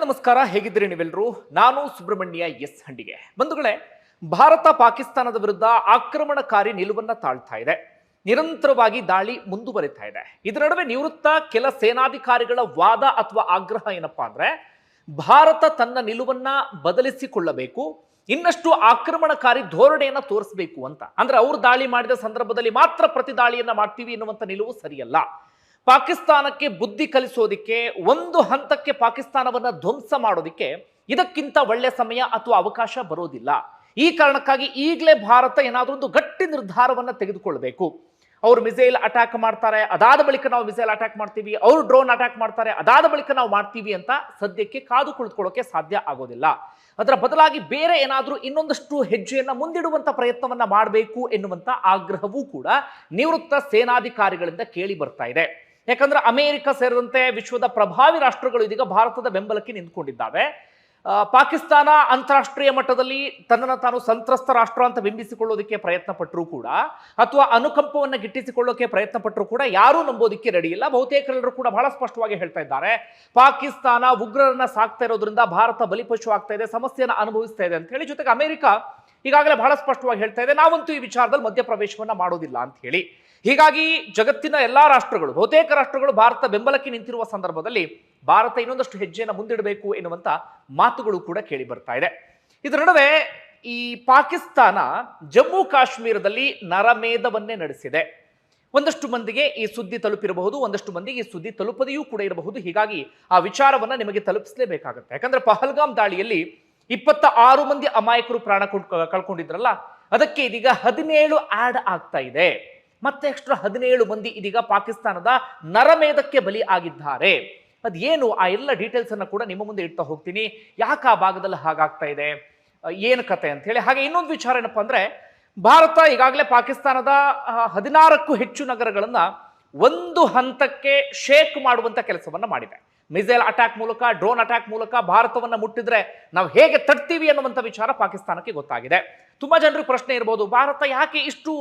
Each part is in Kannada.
ನಮಸ್ಕಾರ, ಹೇಗಿದ್ದೀರಿ ನೀವೆಲ್ಲರೂ ನಾನು ಸುಬ್ರಹ್ಮಣ್ಯ ಎಸ್ ಹಂಡಿಗೆ. ಬಂಧುಗಳೇ, ಭಾರತ ಪಾಕಿಸ್ತಾನದ ವಿರುದ್ಧ ಆಕ್ರಮಣಕಾರಿ ನಿಲುವನ್ನ ತಾಳ್ತಾ ಇದೆ. ನಿರಂತರವಾಗಿ ದಾಳಿ ಮುಂದುವರಿತಾ ಇದೆ. ಇದರ ನಡುವೆ ನಿವೃತ್ತ ಕೆಲ ಸೇನಾಧಿಕಾರಿಗಳ ವಾದ ಅಥವಾ ಆಗ್ರಹ ಏನಪ್ಪಾ ಅಂದ್ರೆ, ಭಾರತ ತನ್ನ ನಿಲುವನ್ನ ಬದಲಿಸಿಕೊಳ್ಳಬೇಕು, ಇನ್ನಷ್ಟು ಆಕ್ರಮಣಕಾರಿ ಧೋರಣೆಯನ್ನ ತೋರಿಸಬೇಕು ಅಂತ. ಅಂದ್ರೆ ಅವ್ರು ದಾಳಿ ಮಾಡಿದ ಸಂದರ್ಭದಲ್ಲಿ ಮಾತ್ರ ಪ್ರತಿ ದಾಳಿಯನ್ನ ಮಾಡ್ತೀವಿ ಎನ್ನುವಂತ ನಿಲುವು ಸರಿಯಲ್ಲ. ಪಾಕಿಸ್ತಾನಕ್ಕೆ ಬುದ್ಧಿ ಕಲಿಸೋದಿಕ್ಕೆ, ಒಂದು ಹಂತಕ್ಕೆ ಪಾಕಿಸ್ತಾನವನ್ನ ಧ್ವಂಸ ಮಾಡೋದಿಕ್ಕೆ ಇದಕ್ಕಿಂತ ಒಳ್ಳೆ ಸಮಯ ಅಥವಾ ಅವಕಾಶ ಬರೋದಿಲ್ಲ. ಈ ಕಾರಣಕ್ಕಾಗಿ ಈಗಲೇ ಭಾರತ ಏನಾದರೂ ಒಂದು ಗಟ್ಟಿ ನಿರ್ಧಾರವನ್ನ ತೆಗೆದುಕೊಳ್ಬೇಕು. ಅವರು ಮಿಸೈಲ್ ಅಟ್ಯಾಕ್ ಮಾಡ್ತಾರೆ, ಅದಾದ ಬಳಿಕ ನಾವು ಮಿಸೈಲ್ ಅಟ್ಯಾಕ್ ಮಾಡ್ತೀವಿ, ಅವರು ಡ್ರೋನ್ ಅಟ್ಯಾಕ್ ಮಾಡ್ತಾರೆ, ಅದಾದ ಬಳಿಕ ನಾವು ಮಾಡ್ತೀವಿ ಅಂತ ಸದ್ಯಕ್ಕೆ ಕಾದು ಕುಳಿತುಕೊಳ್ಳೋಕೆ ಸಾಧ್ಯ ಆಗೋದಿಲ್ಲ. ಅದರ ಬದಲಾಗಿ ಬೇರೆ ಏನಾದರೂ ಇನ್ನೊಂದಷ್ಟು ಹೆಜ್ಜೆಯನ್ನು ಮುಂದಿಡುವಂಥ ಪ್ರಯತ್ನವನ್ನು ಮಾಡಬೇಕು ಎನ್ನುವಂಥ ಆಗ್ರಹವೂ ಕೂಡ ನಿವೃತ್ತ ಸೇನಾಧಿಕಾರಿಗಳಿಂದ ಕೇಳಿ ಬರ್ತಾ ಇದೆ. ಯಾಕಂದ್ರೆ ಅಮೇರಿಕ ಸೇರಿದಂತೆ ವಿಶ್ವದ ಪ್ರಭಾವಿ ರಾಷ್ಟ್ರಗಳು ಇದೀಗ ಭಾರತದ ಬೆಂಬಲಕ್ಕೆ ನಿಂತ್ಕೊಂಡಿದ್ದಾವೆ. ಪಾಕಿಸ್ತಾನ ಅಂತಾರಾಷ್ಟ್ರೀಯ ಮಟ್ಟದಲ್ಲಿ ತನ್ನನ್ನು ತಾನು ಸಂತ್ರಸ್ತ ರಾಷ್ಟ್ರ ಅಂತ ಬಿಂಬಿಸಿಕೊಳ್ಳೋದಕ್ಕೆ ಪ್ರಯತ್ನ ಪಟ್ಟರೂ ಕೂಡ, ಅಥವಾ ಅನುಕಂಪವನ್ನು ಗಿಟ್ಟಿಸಿಕೊಳ್ಳೋಕೆ ಪ್ರಯತ್ನ ಪಟ್ಟರೂ ಕೂಡ ಯಾರೂ ನಂಬೋದಕ್ಕೆ ರೆಡಿ ಇಲ್ಲ. ಬಹುತೇಕರೆಲ್ಲರೂ ಕೂಡ ಬಹಳ ಸ್ಪಷ್ಟವಾಗಿ ಹೇಳ್ತಾ ಇದ್ದಾರೆ. ಪಾಕಿಸ್ತಾನ ಉಗ್ರರನ್ನ ಸಾಕ್ತಾ ಇರೋದ್ರಿಂದ ಭಾರತ ಬಲಿಪಶು ಆಗ್ತಾ ಇದೆ, ಸಮಸ್ಯೆಯನ್ನು ಅನುಭವಿಸ್ತಾ ಇದೆ ಅಂತ ಹೇಳಿ. ಜೊತೆಗೆ ಅಮೆರಿಕ ಈಗಾಗಲೇ ಬಹಳ ಸ್ಪಷ್ಟವಾಗಿ ಹೇಳ್ತಾ ಇದೆ, ನಾವಂತೂ ಈ ವಿಚಾರದಲ್ಲಿ ಮಧ್ಯಪ್ರವೇಶವನ್ನು ಮಾಡೋದಿಲ್ಲ ಅಂತ ಹೇಳಿ. ಹೀಗಾಗಿ ಜಗತ್ತಿನ ಎಲ್ಲಾ ರಾಷ್ಟ್ರಗಳು, ಬಹುತೇಕ ರಾಷ್ಟ್ರಗಳು ಭಾರತ ಬೆಂಬಲಕ್ಕೆ ನಿಂತಿರುವ ಸಂದರ್ಭದಲ್ಲಿ ಭಾರತ ಇನ್ನೊಂದಷ್ಟು ಹೆಜ್ಜೆಯನ್ನು ಮುಂದಿಡಬೇಕು ಎನ್ನುವಂತ ಮಾತುಗಳು ಕೂಡ ಕೇಳಿ ಬರ್ತಾ ಇದೆ. ಇದರ ನಡುವೆ ಈ ಪಾಕಿಸ್ತಾನ ಜಮ್ಮು ಕಾಶ್ಮೀರದಲ್ಲಿ ನರಮೇಧವನ್ನೇ ನಡೆಸಿದೆ. ಒಂದಷ್ಟು ಮಂದಿಗೆ ಈ ಸುದ್ದಿ ತಲುಪಿರಬಹುದು, ಒಂದಷ್ಟು ಮಂದಿಗೆ ಈ ಸುದ್ದಿ ತಲುಪದೆಯೂ ಕೂಡ ಇರಬಹುದು. ಹೀಗಾಗಿ ಆ ವಿಚಾರವನ್ನ ನಿಮಗೆ ತಲುಪಿಸಲೇಬೇಕಾಗುತ್ತೆ. ಯಾಕಂದ್ರೆ ಪಹಲ್ಗಾಮ್ ದಾಳಿಯಲ್ಲಿ ಇಪ್ಪತ್ತ ಆರು ಮಂದಿ ಅಮಾಯಕರು ಪ್ರಾಣ ಕೊಂಡ್- ಕಳ್ಕೊಂಡಿದ್ರಲ್ಲ, ಅದಕ್ಕೆ ಇದೀಗ ಹದಿನೇಳು ಆಡ್ ಆಗ್ತಾ ಇದೆ. ಮತ್ತೆ ಎಕ್ಸ್ಟ್ರಾ ಹದಿನೇಳು ಮಂದಿ ಇದೀಗ ಪಾಕಿಸ್ತಾನದ ನರಮೇಧಕ್ಕೆ ಬಲಿ ಆಗಿದ್ದಾರೆ. ಅದೇನು? ಆ ಎಲ್ಲ ಡೀಟೇಲ್ಸ್ ಅನ್ನು ಕೂಡ ನಿಮ್ಮ ಮುಂದೆ ಇಡ್ತಾ ಹೋಗ್ತೀನಿ. ಯಾಕೆ ಆ ಭಾಗದಲ್ಲಿ ಹಾಗಾಗ್ತಾ ಇದೆ? ಏನು ಕತೆ ಅಂತ ಹೇಳಿ. ಹಾಗೆ ಇನ್ನೊಂದು ವಿಚಾರ ಏನಪ್ಪ ಅಂದ್ರೆ, ಭಾರತ ಈಗಾಗಲೇ ಪಾಕಿಸ್ತಾನದ ಹದಿನಾರಕ್ಕೂ ಹೆಚ್ಚು ನಗರಗಳನ್ನ ಒಂದು ಹಂತಕ್ಕೆ ಶೇಕ್ ಮಾಡುವಂತ ಕೆಲಸವನ್ನ ಮಾಡಿದೆ. ಮಿಸೈಲ್ ಅಟ್ಯಾಕ್ ಮೂಲಕ, ಡ್ರೋನ್ ಅಟ್ಯಾಕ್ ಮೂಲಕ ಭಾರತವನ್ನು ಮುಟ್ಟಿದ್ರೆ ನಾವು ಹೇಗೆ ತಡ್ತೀವಿ ಅನ್ನುವಂಥ ವಿಚಾರ ಪಾಕಿಸ್ತಾನಕ್ಕೆ ಗೊತ್ತಾಗಿದೆ. ತುಂಬ ಜನರಿಗೆ ಪ್ರಶ್ನೆ ಇರ್ಬೋದು, ಭಾರತ ಯಾಕೆ ಇಷ್ಟು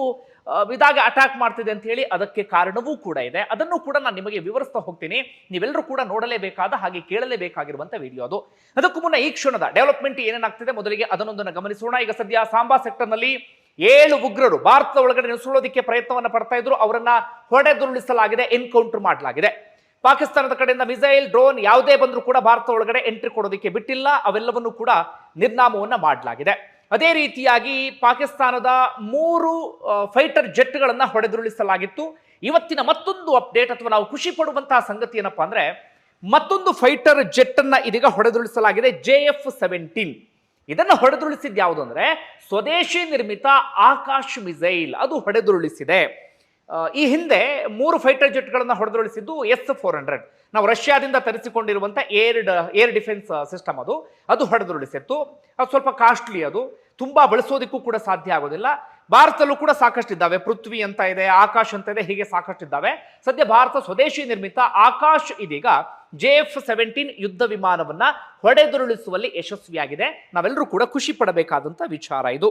ವಿದಾಗೆ ಅಟ್ಯಾಕ್ ಮಾಡ್ತಿದೆ ಅಂತ ಹೇಳಿ ಅದಕ್ಕೆ ಕಾರಣವೂ ಕೂಡ ಇದೆ. ಅದನ್ನು ಕೂಡ ನಾನು ನಿಮಗೆ ವಿವರಿಸ್ತಾ ಹೋಗ್ತೀನಿ. ನೀವೆಲ್ಲರೂ ಕೂಡ ನೋಡಲೇಬೇಕಾದ ಹಾಗೆ ಕೇಳಲೇಬೇಕಾಗಿರುವಂಥ ವಿಡಿಯೋ ಅದು. ಅದಕ್ಕೂ ಮುನ್ನ ಈ ಕ್ಷಣದ ಡೆವಲಪ್ಮೆಂಟ್ ಏನೇನಾಗ್ತಿದೆ ಮೊದಲಿಗೆ ಅದನ್ನೊಂದನ್ನು ಗಮನಿಸೋಣ. ಈಗ ಸದ್ಯ ಸಾಂಬಾ ಸೆಕ್ಟರ್ನಲ್ಲಿ ಏಳು ಉಗ್ರರು ಭಾರತದ ಒಳಗಡೆ ನುಸುಳೋದಕ್ಕೆ ಪ್ರಯತ್ನವನ್ನು ಪಡ್ತಾ ಇದ್ರು. ಅವರನ್ನ ಹೊಡೆದುರುಳಿಸಲಾಗಿದೆ ಎನ್ಕೌಂಟರ್ ಮಾಡಲಾಗಿದೆ. ಪಾಕಿಸ್ತಾನದ ಕಡೆಯಿಂದ ಮಿಸೈಲ್, ಡ್ರೋನ್ ಯಾವುದೇ ಬಂದರೂ ಕೂಡ ಭಾರತ ಒಳಗಡೆ ಎಂಟ್ರಿ ಕೊಡೋದಕ್ಕೆ ಬಿಟ್ಟಿಲ್ಲ. ಅವೆಲ್ಲವನ್ನು ಕೂಡ ನಿರ್ನಾಮವನ್ನು ಮಾಡಲಾಗಿದೆ. ಅದೇ ರೀತಿಯಾಗಿ ಪಾಕಿಸ್ತಾನದ ಮೂರು ಫೈಟರ್ ಜೆಟ್ಗಳನ್ನು ಹೊಡೆದುರುಳಿಸಲಾಗಿತ್ತು. ಇವತ್ತಿನ ಮತ್ತೊಂದು ಅಪ್ಡೇಟ್ ಅಥವಾ ನಾವು ಖುಷಿ ಪಡುವಂತಹ ಸಂಗತಿ ಏನಪ್ಪಾ ಅಂದ್ರೆ, ಮತ್ತೊಂದು ಫೈಟರ್ ಜೆಟ್ ಅನ್ನ ಇದೀಗ ಹೊಡೆದುರುಳಿಸಲಾಗಿದೆ ಜೆ ಎಫ್ ಸೆವೆಂಟೀನ್. ಇದನ್ನು ಹೊಡೆದುರುಳಿಸಿದ್ದು ಯಾವುದು ಅಂದ್ರೆ, ಸ್ವದೇಶಿ ನಿರ್ಮಿತ ಆಕಾಶ್ ಮಿಸೈಲ್ ಅದು ಹೊಡೆದುರುಳಿಸಿದೆ. ಈ ಹಿಂದೆ ಮೂರು ಫೈಟರ್ ಜೆಟ್ಗಳನ್ನು ಹೊಡೆದುರುಳಿಸಿದ್ದು ಎಸ್ ಫೋರ್ ಹಂಡ್ರೆಡ್. ನಾವು ರಷ್ಯಾದಿಂದ ತರಿಸಿಕೊಂಡಿರುವಂಥ ಏರ್ ಏರ್ ಡಿಫೆನ್ಸ್ ಸಿಸ್ಟಮ್ ಅದು. ಅದು ಹೊಡೆದುರುಳಿಸಿತ್ತು. ಅದು ಸ್ವಲ್ಪ ಕಾಸ್ಟ್ಲಿ ಅದು. ತುಂಬಾ ಬಳಸೋದಕ್ಕೂ ಕೂಡ ಸಾಧ್ಯ ಆಗೋದಿಲ್ಲ. ಭಾರತದಲ್ಲೂ ಕೂಡ ಸಾಕಷ್ಟು ಇದ್ದಾವೆ ಪೃಥ್ವಿ ಅಂತ ಇದೆ, ಆಕಾಶ್ ಅಂತ ಇದೆ, ಹೀಗೆ ಸಾಕಷ್ಟು ಇದ್ದಾವೆ ಸದ್ಯ ಭಾರತ ಸ್ವದೇಶಿ ನಿರ್ಮಿತ ಆಕಾಶ್ ಇದೀಗ ಜೆ ಎಫ್ ಸೆವೆಂಟೀನ್ ಯುದ್ಧ ವಿಮಾನವನ್ನ ಹೊಡೆದುರುಳಿಸುವಲ್ಲಿ ಯಶಸ್ವಿಯಾಗಿದೆ. ನಾವೆಲ್ಲರೂ ಕೂಡ ಖುಷಿ ಪಡಬೇಕಾದಂಥ ವಿಚಾರ ಇದು.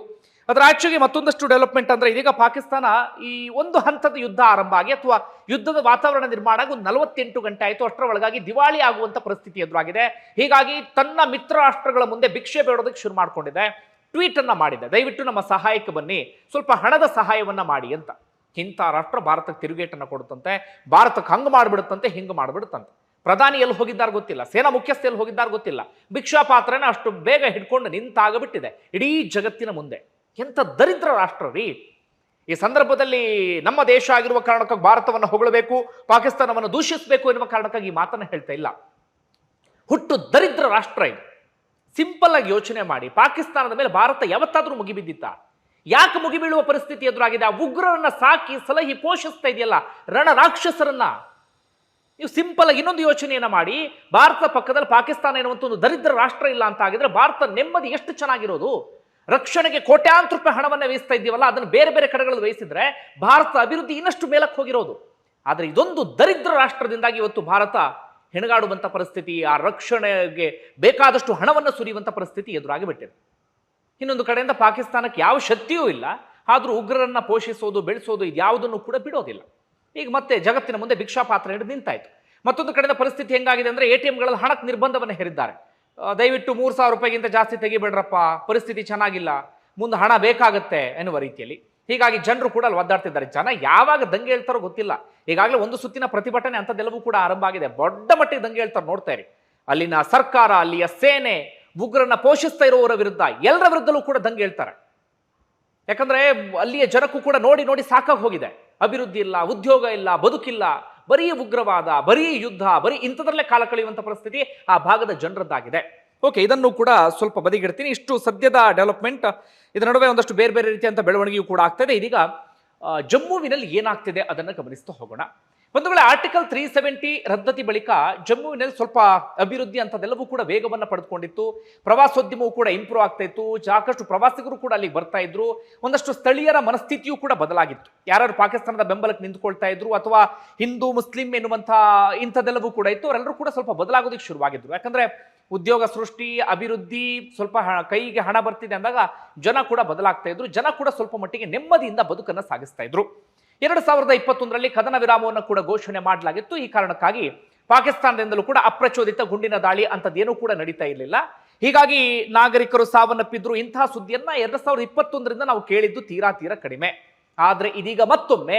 ಅದರ ಆಚೆಗೆ ಮತ್ತೊಂದಷ್ಟು ಡೆವಲಪ್ಮೆಂಟ್ ಅಂದ್ರೆ ಇದೀಗ ಪಾಕಿಸ್ತಾನ ಈ ಒಂದು ಹಂತದ ಯುದ್ಧ ಆರಂಭ ಆಗಿ ಅಥವಾ ಯುದ್ಧದ ವಾತಾವರಣ ನಿರ್ಮಾಣ ಆಗಿ ನಲವತ್ತೆಂಟು ಗಂಟೆ ಆಯಿತು. ಅಷ್ಟರ ಒಳಗಾಗಿ ದಿವಾಳಿ ಆಗುವಂತ ಪರಿಸ್ಥಿತಿ ಎದುರಾಗಿದೆ. ಹೀಗಾಗಿ ತನ್ನ ಮಿತ್ರ ರಾಷ್ಟ್ರಗಳ ಮುಂದೆ ಭಿಕ್ಷೆ ಬೇಡೋದಕ್ಕೆ ಶುರು ಮಾಡಿಕೊಂಡಿದೆ. ಟ್ವೀಟ್ ಅನ್ನ ಮಾಡಿದೆ. ದಯವಿಟ್ಟು ನಮ್ಮ ಸಹಾಯಕ್ಕೆ ಬನ್ನಿ. ಸ್ವಲ್ಪ ಹಣದ ಸಹಾಯವನ್ನ ಮಾಡಿ ಅಂತ. ಇಂಥ ರಾಷ್ಟ್ರ ಭಾರತಕ್ಕೆ ತಿರುಗೇಟನ್ನು ಕೊಡುತ್ತಂತೆ. ಭಾರತಕ್ಕೆ ಹಂಗೆ ಮಾಡ್ಬಿಡುತ್ತಂತೆ, ಹಿಂಗೆ ಮಾಡ್ಬಿಡುತ್ತಂತೆ. ಪ್ರಧಾನಿ ಎಲ್ಲಿ ಹೋಗಿದ್ದಾರೆ ಗೊತ್ತಿಲ್ಲ. ಸೇನಾ ಮುಖ್ಯಸ್ಥ ಎಲ್ಲಿ ಹೋಗಿದ್ದಾರೆ ಗೊತ್ತಿಲ್ಲ. ಭಿಕ್ಷಾ ಪಾತ್ರನ ಅಷ್ಟು ಬೇಗ ಹಿಡ್ಕೊಂಡು ನಿಂತಾಗಬಿಟ್ಟಿದೆ. ಇಡೀ ಜಗತ್ತಿನ ಮುಂದೆ. ಎಂಥ ದರಿದ್ರ ರಾಷ್ಟ್ರ ರೀ? ಈ ಸಂದರ್ಭದಲ್ಲಿ ನಮ್ಮ ದೇಶ ಆಗಿರುವ ಕಾರಣಕ್ಕಾಗಿ ಭಾರತವನ್ನು ಹೊಗಳಬೇಕು, ಪಾಕಿಸ್ತಾನವನ್ನು ದೂಷಿಸಬೇಕು ಎನ್ನುವ ಕಾರಣಕ್ಕಾಗಿ ಈ ಮಾತನ್ನ ಹೇಳ್ತಾ ಇಲ್ಲ. ಹುಟ್ಟು ದರಿದ್ರ ರಾಷ್ಟ್ರ ಇದು. ಸಿಂಪಲ್ ಆಗಿ ಯೋಚನೆ ಮಾಡಿ. ಪಾಕಿಸ್ತಾನದ ಮೇಲೆ ಭಾರತ ಯಾವತ್ತಾದ್ರೂ ಮುಗಿಬಿದ್ದಿತ್ತ? ಯಾಕೆ ಮುಗಿಬೀಳುವ ಪರಿಸ್ಥಿತಿ ಎದುರಾಗಿದೆ? ಆ ಉಗ್ರರನ್ನ ಸಾಕಿ ಸಲಹಿ ಪೋಷಿಸ್ತಾ ಇದೆಯಲ್ಲ ರಣ ರಾಕ್ಷಸರನ್ನ ನೀವು ಸಿಂಪಲ್ ಆಗಿ ಇನ್ನೊಂದು ಯೋಚನೆಯನ್ನ ಮಾಡಿ. ಭಾರತ ಪಕ್ಕದಲ್ಲಿ ಪಾಕಿಸ್ತಾನ ಎನ್ನುವಂಥ ಒಂದು ದರಿದ್ರ ರಾಷ್ಟ್ರ ಇಲ್ಲ ಅಂತ ಆಗಿದ್ರೆ ಭಾರತ ನೆಮ್ಮದಿ ಎಷ್ಟು ಚೆನ್ನಾಗಿರೋದು? ರಕ್ಷಣೆಗೆ ಕೋಟ್ಯಾಂತರ ರೂಪಾಯಿ ಹಣವನ್ನು ವಹಿಸ್ತಾ ಇದ್ದೀವಲ್ಲ, ಅದನ್ನು ಬೇರೆ ಬೇರೆ ಕಡೆಗಳಲ್ಲಿ ವಹಿಸಿದ್ರೆ ಭಾರತ ಅಭಿವೃದ್ಧಿ ಇನ್ನಷ್ಟು ಮೇಲಕ್ಕೆ ಹೋಗಿರೋದು. ಆದರೆ ಇದೊಂದು ದರಿದ್ರ ರಾಷ್ಟ್ರದಿಂದಾಗಿ ಇವತ್ತು ಭಾರತ ಹೆಣಗಾಡುವಂಥ ಪರಿಸ್ಥಿತಿ, ಆ ರಕ್ಷಣೆಗೆ ಬೇಕಾದಷ್ಟು ಹಣವನ್ನು ಸುರಿಯುವಂಥ ಪರಿಸ್ಥಿತಿ ಎದುರಾಗಿ ಬಿಟ್ಟಿದೆ ಇನ್ನೊಂದು ಕಡೆಯಿಂದ ಪಾಕಿಸ್ತಾನಕ್ಕೆ ಯಾವ ಶಕ್ತಿಯೂ ಇಲ್ಲ. ಆದರೂ ಉಗ್ರರನ್ನು ಪೋಷಿಸೋದು, ಬೆಳೆಸೋದು ಇದ್ಯಾವುದನ್ನು ಕೂಡ ಬಿಡೋದಿಲ್ಲ. ಈಗ ಮತ್ತೆ ಜಗತ್ತಿನ ಮುಂದೆ ಭಿಕ್ಷಾ ಪಾತ್ರ ಹಿಡಿದು ನಿಂತಾಯಿತು. ಮತ್ತೊಂದು ಕಡೆಯಿಂದ ಪರಿಸ್ಥಿತಿ ಹೆಂಗಾಗಿದೆ ಅಂದರೆ ಎ ಟಿ ಎಂಗಳಲ್ಲಿ ಹಣಕ್ಕೆ ನಿರ್ಬಂಧವನ್ನು ಹೇರಿದ್ದಾರೆ. ದಯವಿಟ್ಟು ಮೂರು ಸಾವಿರ ರೂಪಾಯಿಗಿಂತ ಜಾಸ್ತಿ ತೆಗಿಬೇಡ್ರಪ್ಪ. ಪರಿಸ್ಥಿತಿ ಚೆನ್ನಾಗಿಲ್ಲ. ಮುಂದೆ ಹಣ ಬೇಕಾಗುತ್ತೆ ಎನ್ನುವ ರೀತಿಯಲ್ಲಿ. ಹೀಗಾಗಿ ಜನರು ಕೂಡ ಅಲ್ಲಿ ಒದ್ದಾಡ್ತಿದ್ದಾರೆ. ಜನ ಯಾವಾಗ ದಂಗೆ ಹೇಳ್ತಾರೋ ಗೊತ್ತಿಲ್ಲ. ಈಗಾಗಲೇ ಒಂದು ಸುತ್ತಿನ ಪ್ರತಿಭಟನೆ ಅಂಥದ್ದೆಲ್ಲವೂ ಕೂಡ ಆರಂಭ ಆಗಿದೆ. ದೊಡ್ಡ ಮಟ್ಟಿಗೆ ದಂಗೆ ಹೇಳ್ತಾರೆ ನೋಡ್ತಾ ಇರಿ. ಅಲ್ಲಿನ ಸರ್ಕಾರ, ಅಲ್ಲಿಯ ಸೇನೆ ಉಗ್ರನ್ನ ಪೋಷಿಸ್ತಾ ಇರುವವರ ವಿರುದ್ಧ ಎಲ್ಲರ ವಿರುದ್ಧಲೂ ಕೂಡ ದಂಗೆ ಹೇಳ್ತಾರೆ. ಯಾಕಂದ್ರೆ ಅಲ್ಲಿಯ ಜನಕ್ಕೂ ಕೂಡ ನೋಡಿ ನೋಡಿ ಸಾಕಾಗಿ ಹೋಗಿದೆ. ಅಭಿವೃದ್ಧಿ ಇಲ್ಲ, ಉದ್ಯೋಗ ಇಲ್ಲ, ಬದುಕಿಲ್ಲ. ಬರೀ ಉಗ್ರವಾದ, ಬರೀ ಯುದ್ಧ, ಬರೀ ಇಂಥದ್ರಲ್ಲೇ ಕಾಲ ಕಳೆಯುವಂಥ ಪರಿಸ್ಥಿತಿ ಆ ಭಾಗದ ಜನರದ್ದಾಗಿದೆ. ಓಕೆ ಇದನ್ನು ಕೂಡ ಸ್ವಲ್ಪ ಬದಿಗಿಡ್ತೀನಿ. ಇಷ್ಟು ಸದ್ಯದ ಡೆವಲಪ್ಮೆಂಟ್ ಇದರ ನಡುವೆ ಒಂದಷ್ಟು ಬೇರೆ ಬೇರೆ ರೀತಿಯಂಥ ಬೆಳವಣಿಗೆಯೂ ಕೂಡ ಆಗ್ತದೆ ಇದೀಗ ಜಮ್ಮುವಿನಲ್ಲಿ ಏನಾಗ್ತಿದೆ ಅದನ್ನು ಗಮನಿಸ್ತಾ ಹೋಗೋಣ. ವೇಳೆ ಆರ್ಟಿಕಲ್ ತ್ರೀ ಸೆವೆಂಟಿ ರದ್ದತಿ ಬಳಿಕ ಜಮ್ಮುವಿನಲ್ಲಿ ಸ್ವಲ್ಪ ಅಭಿವೃದ್ಧಿ ಅಂತದೆಲ್ಲವೂ ಕೂಡ ವೇಗವನ್ನು ಪಡೆದುಕೊಂಡಿತ್ತು. ಪ್ರವಾಸೋದ್ಯಮವು ಕೂಡ ಇಂಪ್ರೂವ್ ಆಗ್ತಾ ಇತ್ತು. ಸಾಕಷ್ಟು ಪ್ರವಾಸಿಗರು ಕೂಡ ಅಲ್ಲಿಗೆ ಬರ್ತಾ ಇದ್ರು. ಒಂದಷ್ಟು ಸ್ಥಳೀಯರ ಮನಸ್ಥಿತಿಯೂ ಕೂಡ ಬದಲಾಗಿತ್ತು. ಯಾರು ಪಾಕಿಸ್ತಾನದ ಬೆಂಬಲಕ್ಕೆ ನಿಂತ್ಕೊಳ್ತಾ ಇದ್ರು ಅಥವಾ ಹಿಂದೂ, ಮುಸ್ಲಿಂ ಎನ್ನುವಂಥ ಇಂಥದ್ದೆಲ್ಲವೂ ಕೂಡ ಇತ್ತು. ಅವರೆಲ್ಲರೂ ಕೂಡ ಸ್ವಲ್ಪ ಬದಲಾಗೋದಕ್ಕೆ ಶುರುವಾಗಿದ್ರು. ಯಾಕಂದ್ರೆ ಉದ್ಯೋಗ ಸೃಷ್ಟಿ, ಅಭಿವೃದ್ಧಿ ಸ್ವಲ್ಪ ಕೈಗೆ ಹಣ ಬರ್ತಿದೆ ಅಂದಾಗ ಜನ ಕೂಡ ಬದಲಾಗ್ತಾ ಇದ್ರು. ಜನ ಕೂಡ ಸ್ವಲ್ಪ ಮಟ್ಟಿಗೆ ನೆಮ್ಮದಿಯಿಂದ ಬದುಕನ್ನು ಸಾಗಿಸ್ತಾ ಇದ್ರು. ಎರಡು ಸಾವಿರದ ಇಪ್ಪತ್ತೊಂದರಲ್ಲಿ ಕದನ ವಿರಾಮವನ್ನು ಕೂಡ ಘೋಷಣೆ ಮಾಡಲಾಗಿತ್ತು. ಈ ಕಾರಣಕ್ಕಾಗಿ ಪಾಕಿಸ್ತಾನದಿಂದಲೂ ಕೂಡ ಅಪ್ರಚೋದಿತ ಗುಂಡಿನ ದಾಳಿ ಅಂಥದ್ದೇನೂ ಕೂಡ ನಡೀತಾ ಇರಲಿಲ್ಲ. ಹೀಗಾಗಿ ನಾಗರಿಕರು ಸಾವನ್ನಪ್ಪಿದ್ರು ಇಂತಹ ಸುದ್ದಿಯನ್ನ ಎರಡು ಸಾವಿರದ ಇಪ್ಪತ್ತೊಂದರಿಂದ ನಾವು ಕೇಳಿದ್ದು ತೀರಾ ತೀರ ಕಡಿಮೆ. ಆದರೆ ಇದೀಗ ಮತ್ತೊಮ್ಮೆ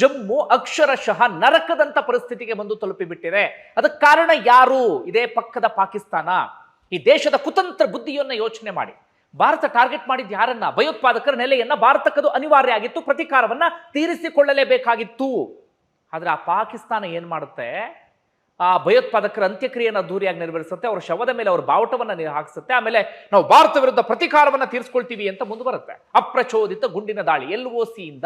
ಜಮ್ಮು ಅಕ್ಷರಶಃ ನರಕದಂತ ಪರಿಸ್ಥಿತಿಗೆ ಬಂದು ತಲುಪಿಬಿಟ್ಟಿದೆ. ಅದಕ್ಕೆ ಕಾರಣ ಯಾರು? ಇದೇ ಪಕ್ಕದ ಪಾಕಿಸ್ತಾನ. ಈ ದೇಶದ ಕುತಂತ್ರ ಬುದ್ಧಿಯನ್ನ ಯೋಚನೆ ಮಾಡಿ. ಭಾರತ ಟಾರ್ಗೆಟ್ ಮಾಡಿದ್ದು ಯಾರನ್ನ? ಭಯೋತ್ಪಾದಕರ ನೆಲೆಯನ್ನ ಭಾರತಕ್ಕದು ಅನಿವಾರ್ಯ ಆಗಿತ್ತು, ಪ್ರತೀಕಾರವನ್ನ ತೀರಿಸಿಕೊಳ್ಳಲೇಬೇಕಾಗಿತ್ತು. ಆದ್ರೆ ಆ ಪಾಕಿಸ್ತಾನ ಏನ್ ಮಾಡುತ್ತೆ? ಆ ಭಯೋತ್ಪಾದಕರ ಅಂತ್ಯಕ್ರಿಯೆಯನ್ನು ದೂರಿಯಾಗಿ ನೆರವೇರಿಸುತ್ತೆ, ಅವರ ಶವದ ಮೇಲೆ ಅವರ ಬಾವುಟವನ್ನು ಹಾಕಿಸುತ್ತೆ, ಆಮೇಲೆ ನಾವು ಭಾರತ ವಿರುದ್ಧ ಪ್ರತೀಕಾರವನ್ನ ತೀರಿಸ್ಕೊಳ್ತೀವಿ ಅಂತ ಮುಂದುವರುತ್ತೆ. ಅಪ್ರಚೋದಿತ ಗುಂಡಿನ ದಾಳಿ, ಎಲ್ ಒ ಸಿಯಿಂದ,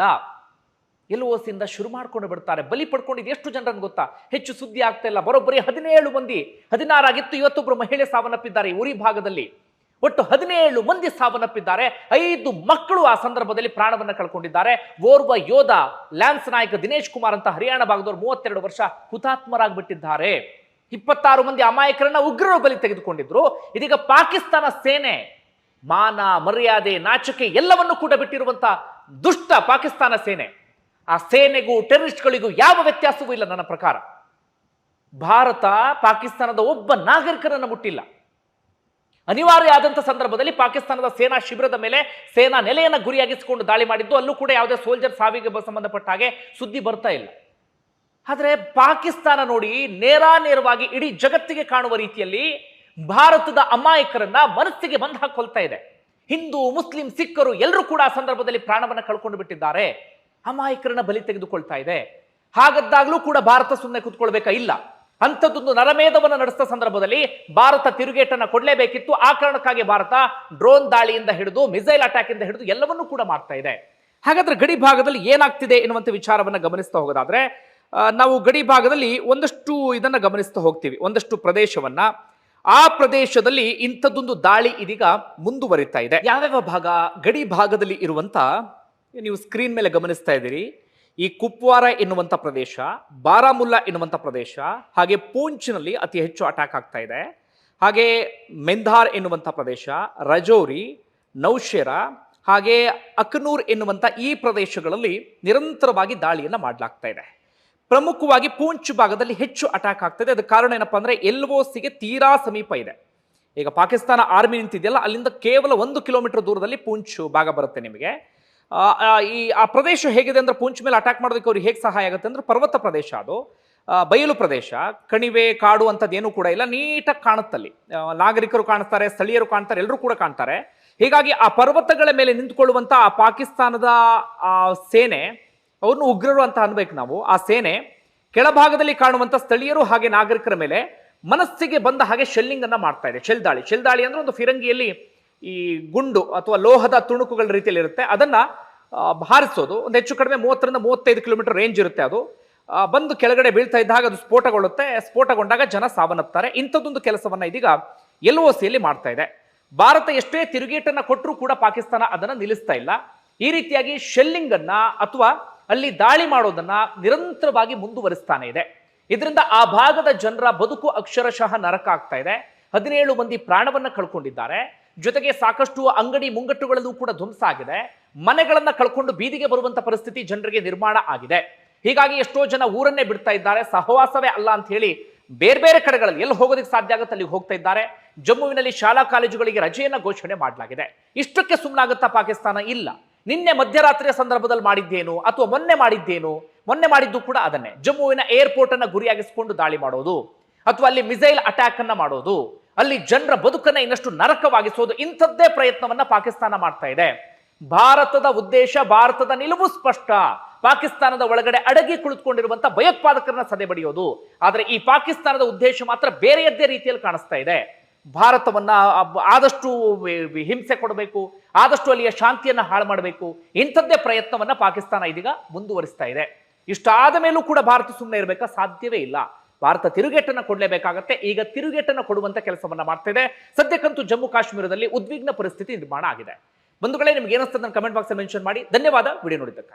ಎಲ್ ಒ ಸಿಯಿಂದ ಶುರು ಮಾಡ್ಕೊಂಡು ಬಿಡ್ತಾರೆ. ಬಲಿ ಪಡ್ಕೊಂಡಿದ್ದು ಎಷ್ಟು ಜನರನ್ನು ಗೊತ್ತಾ? ಹೆಚ್ಚು ಸುದ್ದಿ ಆಗ್ತಾ ಇಲ್ಲ. ಬರೋಬ್ಬರಿ ಹದಿನೇಳು ಮಂದಿ, ಹದಿನಾರಾಗಿತ್ತು. ಇವತ್ತೊಬ್ಬರು ಮಹಿಳೆ ಸಾವನ್ನಪ್ಪಿದ್ದಾರೆ. ಉರಿ ಭಾಗದಲ್ಲಿ ಒಟ್ಟು ಹದಿನೇಳು ಮಂದಿ ಸಾವನ್ನಪ್ಪಿದ್ದಾರೆ. ಐದು ಮಕ್ಕಳು ಆ ಸಂದರ್ಭದಲ್ಲಿ ಪ್ರಾಣವನ್ನ ಕಳ್ಕೊಂಡಿದ್ದಾರೆ. ಓರ್ವ ಯೋಧ ಲ್ಯಾನ್ಸ್ ನಾಯಕ ದಿನೇಶ್ ಕುಮಾರ್ ಅಂತ ಹರಿಯಾಣ ಭಾಗದವರು ಮೂವತ್ತೆರಡು ವರ್ಷ ಹುತಾತ್ಮರಾಗಿಬಿಟ್ಟಿದ್ದಾರೆ. ಇಪ್ಪತ್ತಾರು ಮಂದಿ ಅಮಾಯಕರನ್ನ ಉಗ್ರರು ಬಲಿ ತೆಗೆದುಕೊಂಡಿದ್ರು. ಇದೀಗ ಪಾಕಿಸ್ತಾನ ಸೇನೆ ಮಾನ, ಮರ್ಯಾದೆ, ನಾಚಿಕೆ ಎಲ್ಲವನ್ನು ಕೂಡ ಬಿಟ್ಟಿರುವಂತ ದುಷ್ಟ ಪಾಕಿಸ್ತಾನ ಸೇನೆ. ಆ ಸೇನೆಗೂ, ಟೆರರಿಸ್ಟ್ಗಳಿಗೂ ಯಾವ ವ್ಯತ್ಯಾಸವೂ ಇಲ್ಲ ನನ್ನ ಪ್ರಕಾರ. ಭಾರತ ಪಾಕಿಸ್ತಾನದ ಒಬ್ಬ ನಾಗರಿಕರನ್ನು ಮುಟ್ಟಿಲ್ಲ. ಅನಿವಾರ್ಯ ಆದಂಥ ಸಂದರ್ಭದಲ್ಲಿ ಪಾಕಿಸ್ತಾನದ ಸೇನಾ ಶಿಬಿರದ ಮೇಲೆ ಸೇನಾ ನೆಲೆಯನ್ನು ಗುರಿಯಾಗಿಸಿಕೊಂಡು ದಾಳಿ ಮಾಡಿದ್ದು, ಅಲ್ಲೂ ಕೂಡ ಯಾವುದೇ ಸೋಲ್ಜರ್ ಸಾವಿಗೆ ಸಂಬಂಧಪಟ್ಟ ಹಾಗೆ ಸುದ್ದಿ ಬರ್ತಾ ಇಲ್ಲ. ಆದರೆ ಪಾಕಿಸ್ತಾನ ನೋಡಿ ನೇರಾನೇರವಾಗಿ ಇಡೀ ಜಗತ್ತಿಗೆ ಕಾಣುವ ರೀತಿಯಲ್ಲಿ ಭಾರತದ ಅಮಾಯಕರನ್ನ ಮನಸ್ಸಿಗೆ ಬಂದು ಹಾಕೊಳ್ತಾ ಇದೆ. ಹಿಂದೂ, ಮುಸ್ಲಿಂ, ಸಿಖ್ಖರು ಎಲ್ಲರೂ ಕೂಡ ಆ ಸಂದರ್ಭದಲ್ಲಿ ಪ್ರಾಣವನ್ನು ಕಳ್ಕೊಂಡು ಬಿಟ್ಟಿದ್ದಾರೆ. ಅಮಾಯಕರನ್ನ ಬಲಿ ತೆಗೆದುಕೊಳ್ತಾ ಇದೆ. ಹಾಗದ್ದಾಗಲೂ ಕೂಡ ಭಾರತ ಸುಮ್ಮನೆ ಕೂತ್ಕೊಳ್ಬೇಕಾ? ಇಲ್ಲ. ಅಂಥದ್ದೊಂದು ನರಮೇಧವನ್ನು ನಡೆಸಿದ ಸಂದರ್ಭದಲ್ಲಿ ಭಾರತ ತಿರುಗೇಟನ್ನು ಕೊಡಲೇಬೇಕಿತ್ತು. ಆ ಕಾರಣಕ್ಕಾಗಿ ಭಾರತ ಡ್ರೋನ್ ದಾಳಿಯಿಂದ ಹಿಡಿದು, ಮಿಸೈಲ್ ಅಟ್ಯಾಕ್ ಇಂದ ಹಿಡಿದು ಎಲ್ಲವನ್ನೂ ಕೂಡ ಮಾಡ್ತಾ ಇದೆ. ಹಾಗಾದ್ರೆ ಗಡಿ ಭಾಗದಲ್ಲಿ ಏನಾಗ್ತಿದೆ ಎನ್ನುವಂಥ ವಿಚಾರವನ್ನು ಗಮನಿಸ್ತಾ ಹೋಗೋದಾದ್ರೆ ನಾವು ಗಡಿ ಭಾಗದಲ್ಲಿ ಒಂದಷ್ಟು ಇದನ್ನು ಗಮನಿಸ್ತಾ ಹೋಗ್ತೀವಿ. ಒಂದಷ್ಟು ಪ್ರದೇಶವನ್ನ. ಆ ಪ್ರದೇಶದಲ್ಲಿ ಇಂಥದ್ದೊಂದು ದಾಳಿ ಇದೀಗ ಮುಂದುವರಿತಾ ಇದೆ. ಯಾವ್ಯಾವ ಭಾಗ? ಗಡಿ ಭಾಗದಲ್ಲಿ ಇರುವಂತ ನೀವು ಸ್ಕ್ರೀನ್ ಮೇಲೆ ಗಮನಿಸ್ತಾ ಇದ್ದೀರಿ. ಈ ಕುಪ್ವಾರ ಎನ್ನುವಂಥ ಪ್ರದೇಶ, ಬಾರಾಮುಲ್ಲಾ ಎನ್ನುವಂಥ ಪ್ರದೇಶ, ಹಾಗೆ ಪೂಂಚ್ನಲ್ಲಿ ಅತಿ ಹೆಚ್ಚು ಅಟ್ಯಾಕ್ ಆಗ್ತಾ ಇದೆ. ಹಾಗೆ ಮೆಂಧಾರ್ ಎನ್ನುವಂಥ ಪ್ರದೇಶ, ರಜೌರಿ, ನೌಶೇರಾ, ಹಾಗೆ ಅಕ್ನೂರ್ ಎನ್ನುವಂಥ ಈ ಪ್ರದೇಶಗಳಲ್ಲಿ ನಿರಂತರವಾಗಿ ದಾಳಿಯನ್ನು ಮಾಡಲಾಗ್ತಾ ಇದೆ. ಪ್ರಮುಖವಾಗಿ ಪೂಂಚ್ ಭಾಗದಲ್ಲಿ ಹೆಚ್ಚು ಅಟ್ಯಾಕ್ ಆಗ್ತದೆ ಅದಕ್ಕೆ ಕಾರಣ ಏನಪ್ಪ ಅಂದರೆ ಎಲ್ ಒ ಸಿಗೆ ತೀರಾ ಸಮೀಪ ಇದೆ. ಈಗ ಪಾಕಿಸ್ತಾನ ಆರ್ಮಿ ನಿಂತಿದೆಯಲ್ಲ, ಅಲ್ಲಿಂದ ಕೇವಲ ಒಂದು ಕಿಲೋಮೀಟರ್ ದೂರದಲ್ಲಿ ಪೂಂಚ್ ಭಾಗ ಬರುತ್ತೆ ನಿಮಗೆ. ಈ, ಆ ಪ್ರದೇಶ ಹೇಗಿದೆ ಅಂದ್ರೆ ಪೂಂಚ್ ಮೇಲೆ ಅಟ್ಯಾಕ್ ಮಾಡೋದಕ್ಕೆ ಅವ್ರಿಗೆ ಹೇಗೆ ಸಹಾಯ ಆಗುತ್ತೆ ಅಂದ್ರೆ ಪರ್ವತ ಪ್ರದೇಶ ಅದು. ಬಯಲು ಪ್ರದೇಶ, ಕಣಿವೆ, ಕಾಡು ಅಂಥದ್ದೇನೂ ಕೂಡ ಇಲ್ಲ, ನೀಟಾಗಿ ಕಾಣುತ್ತಲ್ಲಿ. ನಾಗರಿಕರು ಕಾಣಿಸ್ತಾರೆ, ಸ್ಥಳೀಯರು ಕಾಣ್ತಾರೆ ಎಲ್ಲರೂ ಕೂಡ ಕಾಣ್ತಾರೆ. ಹೀಗಾಗಿ ಆ ಪರ್ವತಗಳ ಮೇಲೆ ನಿಂತುಕೊಳ್ಳುವಂಥ ಆ ಪಾಕಿಸ್ತಾನದ, ಆ, ಸೇನೆ, ಅವ್ರನ್ನು ಉಗ್ರರು ಅಂತ ಅನ್ಬೇಕು ನಾವು. ಆ ಸೇನೆ ಕೆಳಭಾಗದಲ್ಲಿ ಕಾಣುವಂತ ಸ್ಥಳೀಯರು ಹಾಗೆ ನಾಗರಿಕರ ಮೇಲೆ ಮನಸ್ಸಿಗೆ ಬಂದ ಹಾಗೆ ಶೆಲ್ಲಿಂಗ್ ಅನ್ನ ಮಾಡ್ತಾ ಇದೆ. ಶೆಲ್ದಾಳಿ ಶೆಲ್ ದಾಳಿ ಅಂದ್ರೆ ಒಂದು ಫಿರಂಗಿಯಲ್ಲಿ ಈ ಗುಂಡು ಅಥವಾ ಲೋಹದ ತುಣುಕುಗಳ ರೀತಿಯಲ್ಲಿ ಇರುತ್ತೆ ಅದನ್ನ ಹಾರಿಸೋದು ಒಂದು ಹೆಚ್ಚು ಕಡಿಮೆ ಮೂವತ್ತರಿಂದ ಮೂವತ್ತೈದು ಕಿಲೋಮೀಟರ್ ರೇಂಜ್ ಇರುತ್ತೆ ಅದು. ಬಂದು ಕೆಳಗಡೆ ಬೀಳ್ತಾ ಇದ್ದಾಗ ಅದು ಸ್ಫೋಟಗೊಳ್ಳುತ್ತೆ. ಸ್ಫೋಟಗೊಂಡಾಗ ಜನ ಸಾವನ್ನಪ್ತಾರೆ. ಇಂಥದ್ದೊಂದು ಕೆಲಸವನ್ನ ಇದೀಗ ಎಲ್ ಒ ಸಿಯಲ್ಲಿ ಮಾಡ್ತಾ ಇದೆ. ಭಾರತ ಎಷ್ಟೇ ತಿರುಗೇಟನ್ನು ಕೊಟ್ಟರೂ ಕೂಡ ಪಾಕಿಸ್ತಾನ ಅದನ್ನ ನಿಲ್ಲಿಸ್ತಾ ಇಲ್ಲ. ಈ ರೀತಿಯಾಗಿ ಶೆಲ್ಲಿಂಗ್ ಅನ್ನ ಅಥವಾ ಅಲ್ಲಿ ದಾಳಿ ಮಾಡೋದನ್ನ ನಿರಂತರವಾಗಿ ಮುಂದುವರಿಸ್ತಾನೆ ಇದೆ. ಇದರಿಂದ ಆ ಭಾಗದ ಜನರ ಬದುಕು ಅಕ್ಷರಶಃ ನರಕ ಆಗ್ತಾ ಇದೆ. ಹದಿನೇಳು ಮಂದಿ ಪ್ರಾಣವನ್ನ ಕಳ್ಕೊಂಡಿದ್ದಾರೆ. ಜೊತೆಗೆ ಸಾಕಷ್ಟು ಅಂಗಡಿ ಮುಂಗಟ್ಟುಗಳಲ್ಲೂ ಕೂಡ ಧ್ವಂಸ ಆಗಿದೆ. ಮನೆಗಳನ್ನು ಕಳ್ಕೊಂಡು ಬೀದಿಗೆ ಬರುವಂತ ಪರಿಸ್ಥಿತಿ ಜನರಿಗೆ ನಿರ್ಮಾಣ ಆಗಿದೆ. ಹೀಗಾಗಿ ಎಷ್ಟೋ ಜನ ಊರನ್ನೇ ಬಿಡ್ತಾ ಇದ್ದಾರೆ. ಸಹವಾಸವೇ ಅಲ್ಲ ಅಂತ ಹೇಳಿ ಬೇರೆ ಬೇರೆ ಕಡೆಗಳಲ್ಲಿ ಎಲ್ಲಿ ಹೋಗೋದಕ್ಕೆ ಸಾಧ್ಯ ಆಗುತ್ತೆ ಅಲ್ಲಿಗೆ ಹೋಗ್ತಾ ಇದ್ದಾರೆ. ಜಮ್ಮುವಿನಲ್ಲಿ ಶಾಲಾ ಕಾಲೇಜುಗಳಿಗೆ ರಜೆಯನ್ನ ಘೋಷಣೆ ಮಾಡಲಾಗಿದೆ. ಇಷ್ಟಕ್ಕೆ ಸುಮ್ಮನಾಗುತ್ತಾ ಪಾಕಿಸ್ತಾನ ಇಲ್ಲ. ನಿನ್ನೆ ಮಧ್ಯರಾತ್ರಿಯ ಸಂದರ್ಭದಲ್ಲಿ ಮಾಡಿದ್ದೇನು ಅಥವಾ ಮೊನ್ನೆ ಮಾಡಿದ್ದೇನು? ಮೊನ್ನೆ ಮಾಡಿದ್ದು ಕೂಡ ಅದನ್ನೇ. ಜಮ್ಮುವಿನ ಏರ್ಪೋರ್ಟ್ ಅನ್ನ ಗುರಿಯಾಗಿಸಿಕೊಂಡು ದಾಳಿ ಮಾಡೋದು ಅಥವಾ ಅಲ್ಲಿ ಮಿಸೈಲ್ ಅಟ್ಯಾಕ್ ಅನ್ನ ಮಾಡೋದು. ಅಲ್ಲಿ ಜನರ ಬದುಕನ್ನ ಇನ್ನಷ್ಟು ನರಕವಾಗಿಸೋದು ಇಂಥದ್ದೇ ಪ್ರಯತ್ನವನ್ನ ಪಾಕಿಸ್ತಾನ ಮಾಡ್ತಾ ಇದೆ. ಭಾರತದ ಉದ್ದೇಶ, ಭಾರತದ ನಿಲುವು ಸ್ಪಷ್ಟ. ಪಾಕಿಸ್ತಾನದ ಒಳಗಡೆ ಅಡಗಿ ಕುಳಿತುಕೊಂಡಿರುವಂತ ಭಯೋತ್ಪಾದಕರನ್ನ ಸದೆ ಬಡಿಯೋದು. ಆದ್ರೆ ಈ ಪಾಕಿಸ್ತಾನದ ಉದ್ದೇಶ ಮಾತ್ರ ಬೇರೆಯದ್ದೇ ರೀತಿಯಲ್ಲಿ ಕಾಣಿಸ್ತಾ ಇದೆ. ಭಾರತವನ್ನ ಆದಷ್ಟು ಹಿಂಸೆ ಕೊಡಬೇಕು, ಆದಷ್ಟು ಅಲ್ಲಿಯ ಶಾಂತಿಯನ್ನ ಹಾಳು ಮಾಡಬೇಕು. ಇಂಥದ್ದೇ ಪ್ರಯತ್ನವನ್ನ ಪಾಕಿಸ್ತಾನ ಇದೀಗ ಮುಂದುವರಿಸ್ತಾ ಇದೆ. ಇಷ್ಟಾದ ಮೇಲೂ ಕೂಡ ಭಾರತ ಸುಮ್ಮನೆ ಇರಬೇಕಾ? ಸಾಧ್ಯವೇ ಇಲ್ಲ. ಭಾರತ ತಿರುಗೇಟನ್ನು ಕೊಡಲೇಬೇಕಾಗತ್ತೆ. ಈಗ ತಿರುಗೇಟನ್ನು ಕೊಡುವಂತ ಕೆಲಸವನ್ನ ಮಾಡ್ತಾ ಇದೆ ಸದ್ಯಕ್ಕಂತೂ ಜಮ್ಮು ಕಾಶ್ಮೀರದಲ್ಲಿ ಉದ್ವಿಗ್ನ ಪರಿಸ್ಥಿತಿ ನಿರ್ಮಾಣ ಆಗಿದೆ. ಬಂಧುಗಳೇ, ನಿಮ್ಗೆ ಏನಿಸ್ತದೆ ಕಮೆಂಟ್ ಬಾಕ್ಸ್ ಮೆನ್ಷನ್ ಮಾಡಿ. ಧನ್ಯವಾದ. ವಿಡಿಯೋ ನೋಡಿದ್ದಕ್ಕಾಗಿ.